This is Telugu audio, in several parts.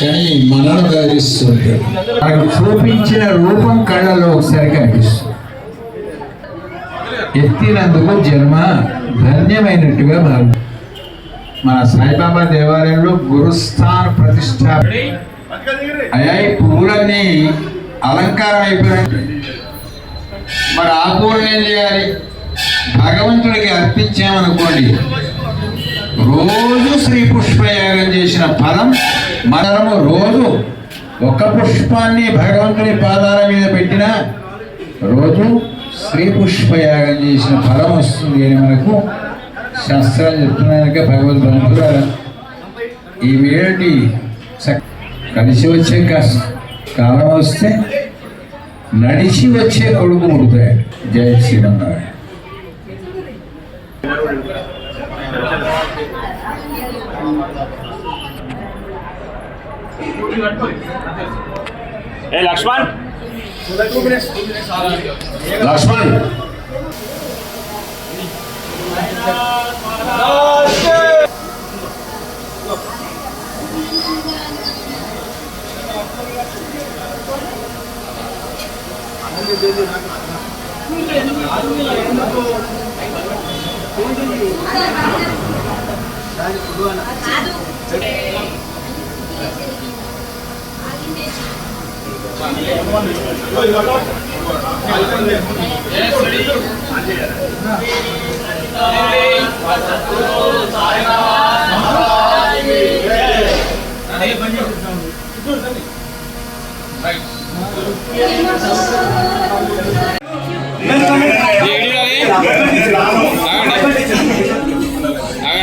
కానీ మనను గౌరవిస్తుంది మనకు చూపించిన రూపం కళ్ళలో ఒకసారి కనిపిస్తుంది. ఎత్తినందుకు జన్మ ధన్యమైనట్టుగా మారు. మన సాయిబాబా దేవాలయంలో గురుస్థాన ప్రతిష్ట అయ్యా ఈ పువ్వులన్నీ అలంకారం అయిపోయినట్టు మరి ఆ పువ్వులను ఏం చేయాలి? భగవంతుడికి అర్పించామనుకోండి రోజు శ్రీ పుష్పయాగం చేసిన ఫలం మనము రోజు ఒక పుష్పాన్ని భగవంతుని పాదాల మీద పెట్టినా రోజు శ్రీ పుష్పయాగం చేసిన ఫలం వస్తుంది అని మనకు శాస్త్రాలు చెప్తున్నాక భగవద్ అనుకున్నారు? ఈ వేటి చక్- కలిసి వచ్చే కస్- కాలం వస్తే నడిచి వచ్చే కొడుకు ముడుతాడు జయ శ్రీరామారాయణ ఏ లక్ష్మణ్ లక్ష్మణ్ Yes,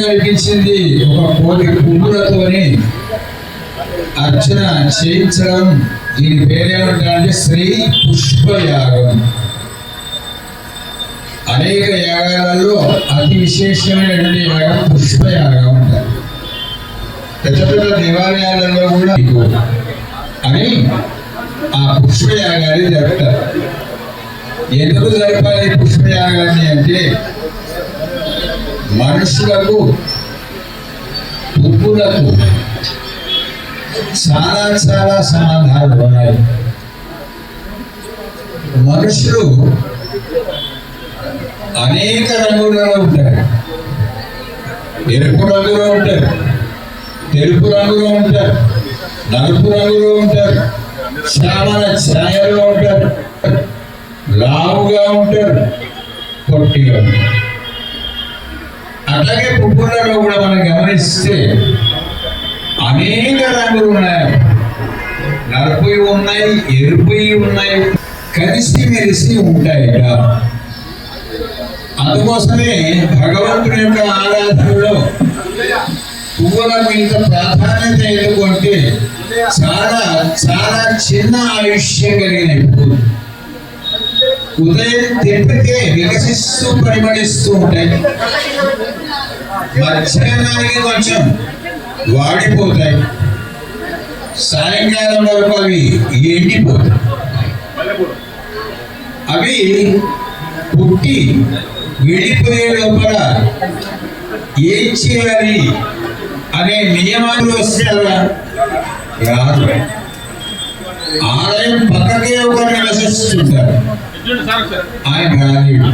కల్పించింది ఒక కోటి పువ్వులతోని అర్చన చేయించడం. దీని పేరేమంటారంటే శ్రీ పుష్పయాగం. అనేక యాగాలలో అతి విశేషమైనటువంటి యాగం పుష్పయాగం అంటారు పెద్ద పెద్ద దేవాలయాలలో కూడా అని ఆ పుష్పయాగాన్ని జరుపుతారు. ఎందుకు జరపాలి పుష్పయాగాన్ని అంటే మనసులకు ఉప్పులకు చాలా చాలా సమాధానాలు ఉన్నాయి. మనుషులు అనేక రంగులలో ఉంటారు. ఎరుపు రంగులో ఉంటారు. తెలుపు రంగులో ఉంటారు. నలుపు రంగులో ఉంటారు. శ్రావణ ఛాయలో ఉంటారు. లావుగా ఉంటారు. పొట్టిగా ఉంటారు. అలాగే పువ్వులలో కూడా మనం గమనిస్తే అనేక రంగులు ఉన్నాయి. నలుపు ఉన్నాయి ఎరుపు ఉన్నాయి కలిసి మెలిసి ఉంటాయిట అందుకోసమే భగవంతుని యొక్క ఆరాధనలో పువ్వులకు ఇంత ప్రాధాన్యత ఎందుకంటే చాలా చాలా చిన్న ఆయుష్యం కలిగిన పువ్వులు ఉదయం తెప్పితే వికసిస్తూ పరిమళిస్తూ ఉంటాయి. మధ్యాహ్నానికి కొంచెం వాడిపోతాయి. సాయంకాలం వరకు అవి ఎండిపోతాయి. అవి పుట్టి విడిపోయే లోపల ఏం చేయాలి అనే నియమాలు వస్తారా రాదు. ఆలయం పక్కకే ఒకరు నివసిస్తుంటారు. ఆయన రాలేడు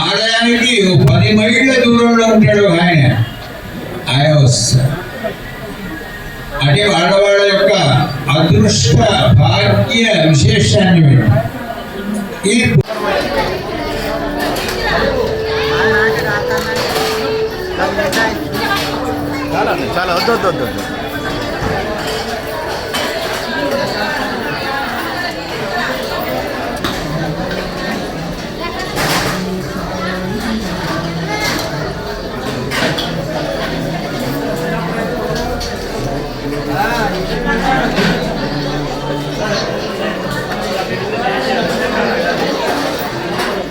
ఆలయానికి ఓ పది మైళ్ళ దూరంలో ఉంటాడు ఆయన ఆయన వస్తారు అంటే వాళ్ళ వాళ్ళ యొక్క అదృష్ట భాగ్య విశేషాన్ని వింటారు. ఈ చాలా వద్దు వద్దు వద్దు వద్దు